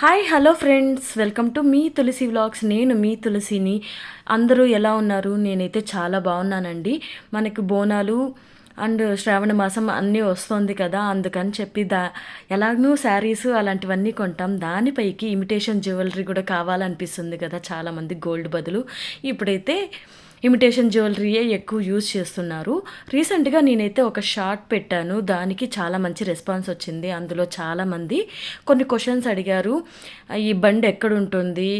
Hi hello friends welcome to me Tulasi vlogs నేను మీ తులసిని. అందరూ ఎలా ఉన్నారు? నేనైతే చాలా బాగున్నానండి. మనకు బోనాలు అండ్ శ్రావణ మాసం అన్నీ వస్తుంది కదా అందుకని చెప్పి దా ఎలాగూ శారీస్ అలాంటివన్నీ కొంటాం. దానిపైకి ఇమిటేషన్ జ్యువెలరీ కూడా కావాలనిపిస్తుంది కదా చాలామంది గోల్డ్ బదులు. ఇప్పుడైతే ఇమిటేషన్ జ్యువెలరీయే ఎక్కువ యూజ్ చేస్తున్నారు. రీసెంట్గా నేనైతే ఒక షార్ట్ పెట్టాను. దానికి చాలా మంచి రెస్పాన్స్ వచ్చింది. అందులో చాలామంది కొన్ని క్వశ్చన్స్ అడిగారు. ఈ బండి ఎక్కడ ఉంటుంది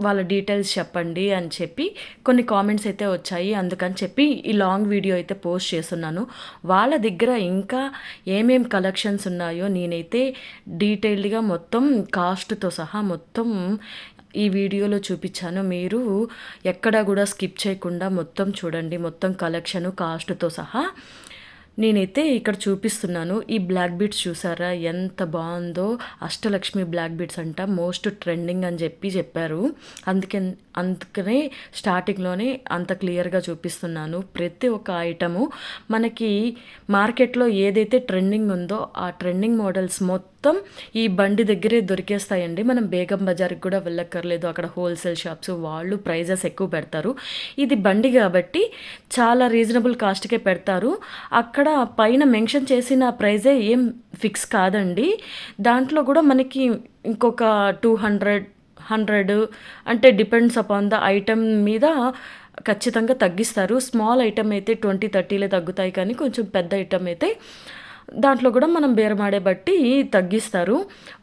వాళ్ళ డీటెయిల్స్ చెప్పండి అని చెప్పి కొన్ని కామెంట్స్ అయితే వచ్చాయి. అందుకని చెప్పి ఈ లాంగ్ వీడియో అయితే పోస్ట్ చేస్తున్నాను. వాళ్ళ దగ్గర ఇంకా ఏమేం కలెక్షన్స్ ఉన్నాయో నేనైతే డీటెయిల్డ్గా మొత్తం కాస్ట్తో సహా మొత్తం ఈ వీడియోలో చూపించాను. మీరు ఎక్కడా కూడా స్కిప్ చేయకుండా మొత్తం చూడండి. మొత్తం కలెక్షన్ కాస్ట్తో సహా నేనైతే ఇక్కడ చూపిస్తున్నాను. ఈ బ్లాక్ బీట్స్ చూసారా? ఎంత బాగుందో. అష్టలక్ష్మి బ్లాక్ బీట్స్ అంట. మోస్ట్ ట్రెండింగ్ అని చెప్పి చెప్పారు. అందుకే అందుకనే స్టార్టింగ్లోనే అంత క్లియర్గా చూపిస్తున్నాను. ప్రతి ఒక్క ఐటము మనకి మార్కెట్లో ఏదైతే ట్రెండింగ్ ఉందో ఆ ట్రెండింగ్ మోడల్స్ మొత్తం మొత్తం ఈ బండి దగ్గరే దొరికేస్తాయండి. మనం బేగం బజార్కి కూడా వెళ్ళక్కర్లేదు. అక్కడ హోల్సేల్ షాప్స్ వాళ్ళు ప్రైజెస్ ఎక్కువ పెడతారు. ఇది బండి కాబట్టి చాలా రీజనబుల్ కాస్ట్కే పెడతారు. అక్కడ పైన మెన్షన్ చేసిన ప్రైజే ఏం ఫిక్స్ కాదండి. దాంట్లో కూడా మనకి ఇంకొక టూ హండ్రెడ్ హండ్రెడ్ అంటే డిపెండ్స్ అపాన్ ద ఐటమ్ మీద ఖచ్చితంగా తగ్గిస్తారు. స్మాల్ ఐటమ్ అయితే ట్వంటీ థర్టీలే తగ్గుతాయి కానీ కొంచెం పెద్ద ఐటమ్ అయితే దాంట్లో కూడా మనం బేరమాడే బట్టి తగ్గిస్తారు.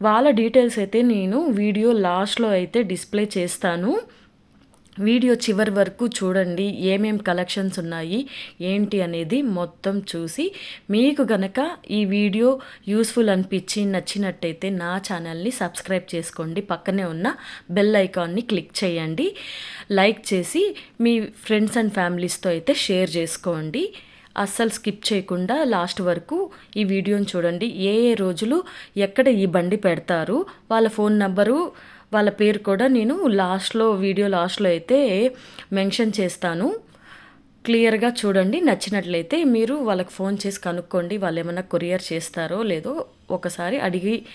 వాళ్ళ డీటెయిల్స్ అయితే నేను వీడియో లాస్ట్లో అయితే డిస్ప్లే చేస్తాను. వీడియో చివరి వరకు చూడండి ఏమేం కలెక్షన్స్ ఉన్నాయి ఏంటి అనేది మొత్తం చూసి మీకు గనక ఈ వీడియో యూస్ఫుల్ అనిపించి నచ్చినట్టయితే నా ఛానల్ని సబ్స్క్రైబ్ చేసుకోండి. పక్కనే ఉన్న బెల్ ఐకాన్ని క్లిక్ చేయండి. లైక్ చేసి మీ ఫ్రెండ్స్ అండ్ ఫ్యామిలీస్తో అయితే షేర్ చేసుకోండి. అస్సలు స్కిప్ చేయకుండా లాస్ట్ వరకు ఈ వీడియోని చూడండి. ఏ ఏ రోజులు ఎక్కడ ఈ బండి పెడతారు వాళ్ళ ఫోన్ నెంబరు వాళ్ళ పేరు కూడా నేను లాస్ట్లో వీడియో లాస్ట్లో అయితే మెన్షన్ చేస్తాను. క్లియర్గా చూడండి. నచ్చినట్లయితే మీరు వాళ్ళకి ఫోన్ చేసి కనుక్కోండి. వాళ్ళు ఏమైనా కొరియర్ చేస్తారో లేదో ఒకసారి అడిగి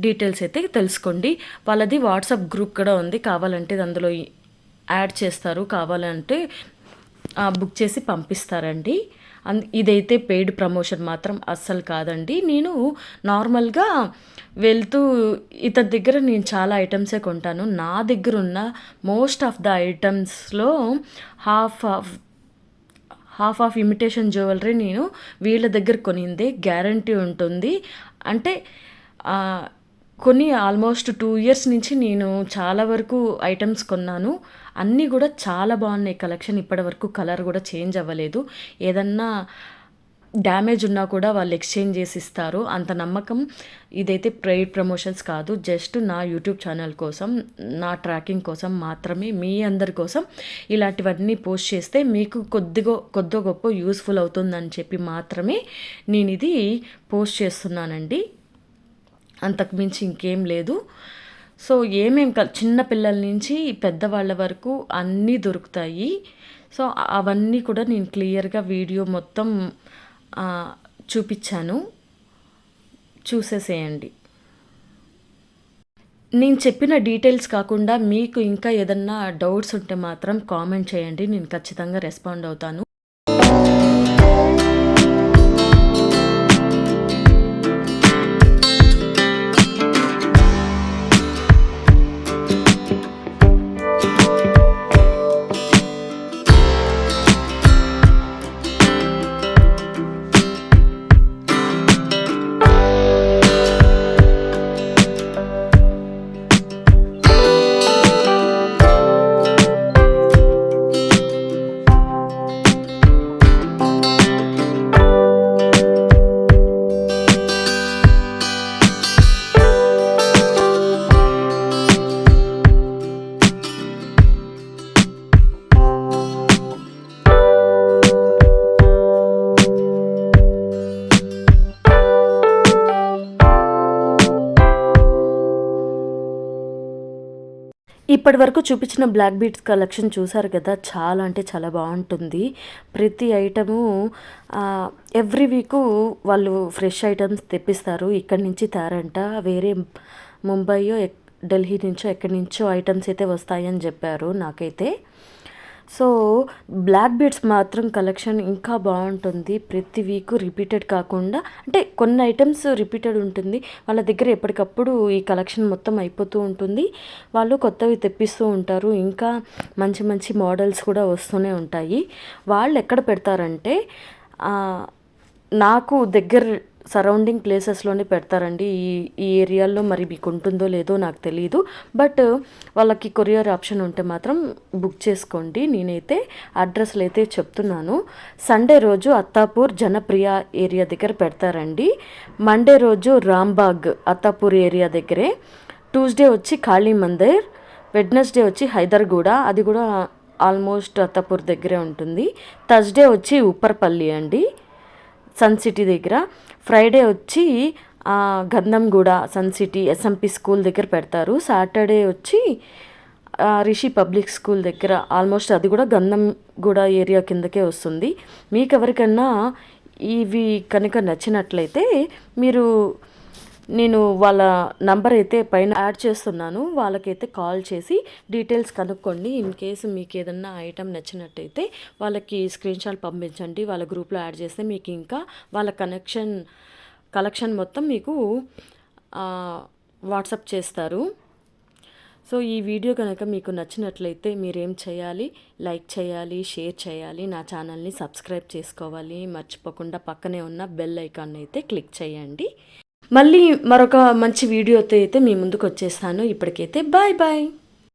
డీటెయిల్స్ అయితే తెలుసుకోండి. వాళ్ళది వాట్సాప్ గ్రూప్ కూడా ఉంది. కావాలంటే అందులో యాడ్ చేస్తారు. కావాలంటే ఆ, బుక్ చేసి పంపిస్తారండి. ఇదైతే పెయిడ్ ప్రమోషన్ మాత్రం అస్సలు కాదండి. నేను నార్మల్గా వెళ్తూ ఇతని దగ్గర నేను చాలా ఐటమ్సే కొంటాను. నా దగ్గర ఉన్న most of the ఐటమ్స్లో half of half of imitation jewellery నేను వీళ్ళ దగ్గర కొనిందే గ్యారంటీ ఉంటుంది. అంటే కొన్ని ఆల్మోస్ట్ టూ ఇయర్స్ నుంచి నేను చాలా వరకు ఐటమ్స్ కొన్నాను. అన్నీ కూడా చాలా బాగున్నాయి. కలెక్షన్ ఇప్పటి వరకు కలర్ కూడా చేంజ్ అవ్వలేదు. ఏదన్నా డ్యామేజ్ ఉన్నా కూడా వాళ్ళు ఎక్స్చేంజ్ చేసి ఇస్తారు. అంత నమ్మకం ఇదైతే ప్రైవేట్ ప్రమోషన్స్ కాదు. జస్ట్ నా యూట్యూబ్ ఛానల్ కోసం నా ట్రాకింగ్ కోసం మాత్రమే మీ అందరి కోసం ఇలాంటివన్నీ పోస్ట్ చేస్తే మీకు కొద్దిగా కొద్ది గొప్ప యూస్ఫుల్ అవుతుందని చెప్పి మాత్రమే నేను ఇది పోస్ట్ చేస్తున్నానండి. అంతకు మించి ఇంకేం లేదు. సో ఏమేం క చిన్న పిల్లల నుంచి పెద్దవాళ్ళ వరకు అన్నీ దొరుకుతాయి. సో అవన్నీ కూడా నేను క్లియర్గా వీడియో మొత్తం చూపించాను చూసేసేయండి. నేను చెప్పిన డీటెయిల్స్ కాకుండా మీకు ఇంకా ఏదన్నా డౌట్స్ ఉంటే మాత్రం కామెంట్ చేయండి. నేను ఖచ్చితంగా రెస్పాండ్ అవుతాను. ఇప్పటి వరకు చూపించిన బ్లాక్ బీట్స్ కలెక్షన్ చూసారు కదా చాలా అంటే చాలా బాగుంటుంది. ప్రతి ఐటము ఎవ్రీ వీకు వాళ్ళు ఫ్రెష్ ఐటమ్స్ తెప్పిస్తారు. ఇక్కడి నుంచి తారంట వేరే ముంబయో ఢిల్లీ నుంచో ఎక్కడి నుంచో ఐటమ్స్ అయితే వస్తాయని చెప్పారు నాకైతే. సో బ్లాక్ బీడ్స్ మాత్రం కలెక్షన్ ఇంకా బాగుంటుంది. ప్రతి వీక్ రిపీటెడ్ కాకుండా అంటే కొన్ని ఐటమ్స్ రిపీటెడ్ ఉంటుంది. వాళ్ళ దగ్గర ఎప్పటికప్పుడు ఈ కలెక్షన్ మొత్తం అయిపోతూ ఉంటుంది. వాళ్ళు కొత్తవి తెప్పిస్తూ ఉంటారు. ఇంకా మంచి మంచి మోడల్స్ కూడా వస్తూనే ఉంటాయి. వాళ్ళు ఎక్కడ పెడతారంటే నాకు దగ్గర సరౌండింగ్ ప్లేసెస్లోనే పెడతారండి. ఈ ఈ ఏరియాలో మరి మీకు ఉంటుందో లేదో నాకు తెలియదు బట్ వాళ్ళకి కొరియర్ ఆప్షన్ ఉంటే మాత్రం బుక్ చేసుకోండి. నేనైతే అడ్రస్లు అయితే చెప్తున్నాను. సండే రోజు అత్తాపూర్ జనప్రియ ఏరియా దగ్గర పెడతారండి. మండే రోజు రాంబాగ్ అత్తాపూర్ ఏరియా దగ్గరే. ట్యూస్డే వచ్చి కాళీ మందిర్. వెడ్నెస్డే వచ్చి హైదర్గూడ. అది కూడా ఆల్మోస్ట్ అత్తాపూర్ దగ్గరే ఉంటుంది. థర్స్డే వచ్చి ఉప్పర్పల్లి అండి. సన్ సిటీ దగ్గర. ఫ్రైడే వచ్చి Gandhamguda sun city SMP school దగ్గర పెడతారు. సాటర్డే వచ్చి రిషి పబ్లిక్ స్కూల్ దగ్గర ఆల్మోస్ట్ అది కూడా గంధంగూడ ఏరియా కిందకే వస్తుంది. మీకు ఎవరికన్నా ఇవి కనుక నచ్చినట్లయితే మీరు నేను వాళ్ళ నంబర్ అయితే పైన యాడ్ చేస్తున్నాను. వాళ్ళకైతే కాల్ చేసి డీటెయిల్స్ కనుక్కోండి. ఇన్ కేసు మీకు ఏదన్నా ఐటెం నచ్చినట్టయితే వాళ్ళకి స్క్రీన్ షాట్ పంపించండి. వాళ్ళ గ్రూప్లో యాడ్ చేస్తే మీకు ఇంకా వాళ్ళ కనెక్షన్ కలెక్షన్ మొత్తం మీకు వాట్సప్ చేస్తారు. సో ఈ వీడియో కనుక మీకు నచ్చినట్లయితే మీరేం చేయాలి? లైక్ చేయాలి షేర్ చేయాలి నా ఛానల్ని సబ్స్క్రైబ్ చేసుకోవాలి. మర్చిపోకుండా పక్కనే ఉన్న బెల్ ఐకాన్ అయితే క్లిక్ చేయండి. మళ్ళీ మరొక మంచి వీడియోతో అయితే మీ ముందుకు వచ్చేస్తాను. ఇప్పటికైతే బాయ్ బాయ్.